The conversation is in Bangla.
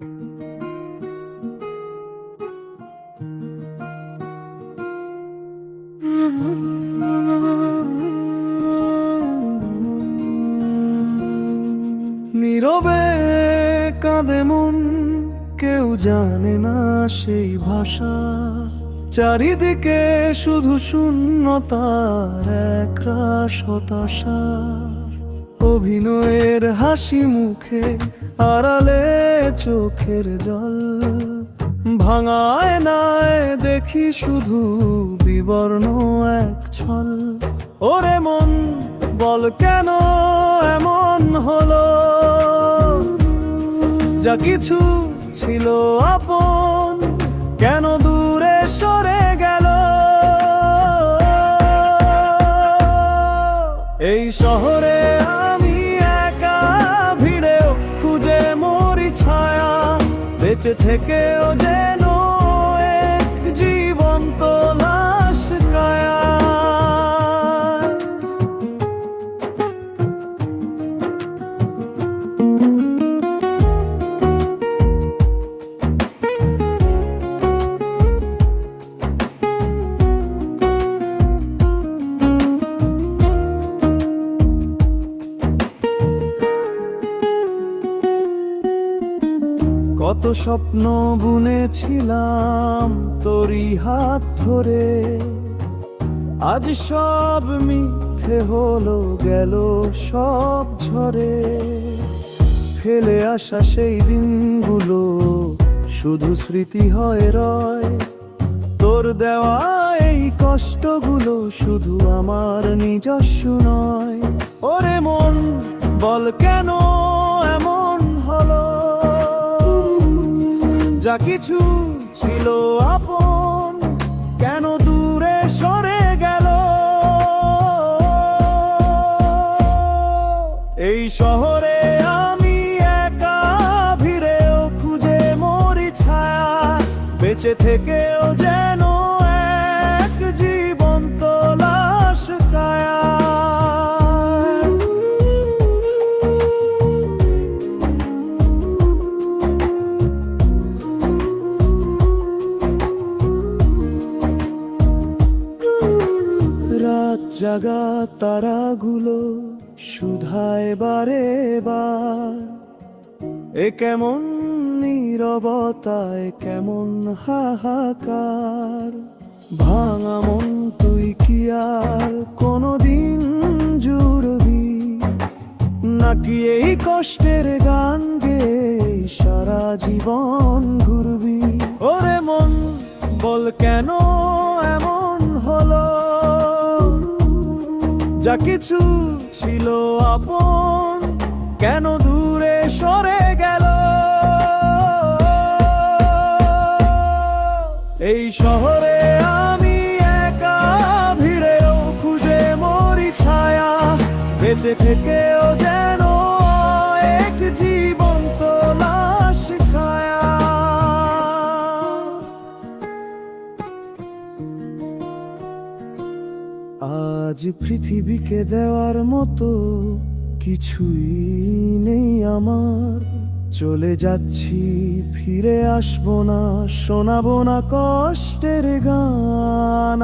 নীরবে কাঁদে মন, কেউ জানে না সেই ভাষা। চারিদিকে শুধু শূন্যতার একরাশ হতাশা। অভিনয়ের হাসি মুখে আড়ালে চোখের জল ভাঙায় নায়, দেখি শুধু বিবর্ণ এক ছল। ওরে মন, বল কেন এমন হলো? যা কিছু ছিল আপন, কেন দূরে সরে গেল? এই শহরে বেঁচে থেকেও যেন কত স্বপ্ন বুনেছিলাম তোরই হাত ধরে। আজ সব মিথ্যে হলো, গেল সব ঝরে। ফেলে আসা সেই দিনগুলো শুধু স্মৃতি হয় রয়। তোর দেওয়া এই কষ্টগুলো শুধু আমার নিজস্ব নয়। ওরে মন, বল কেন যা কিছু ছিল আপন, কেন দূরে সরে গেল? এই শহরে আমি একা ভিড়েও খুঁজে মরি ছায়া, বেঁচে থেকেও যেন রাত জাগা তারাগুলো সুধায় বারে বার। এ কেমন নীরবতায়, কেমন হাহাকার। ভাঙা মন তুই কি আর কোনদিন জুড়বি? নাকি এই কষ্টের গান গে সারা জীবন ঘুরবি? ওরে মন বল কেন যা কিছু ছিল আপন, কেন দূরে সরে গেল? এই শহরে আমি একা ভিড়েও খুঁজে মরি ছায়া, বেঁচে থেকেও আজ পৃথিবীকে দেওয়ার মতো কিছুই নেই আমার। চলে যাচ্ছি, ফিরে আসব না, শোনাবো না কষ্টের গান।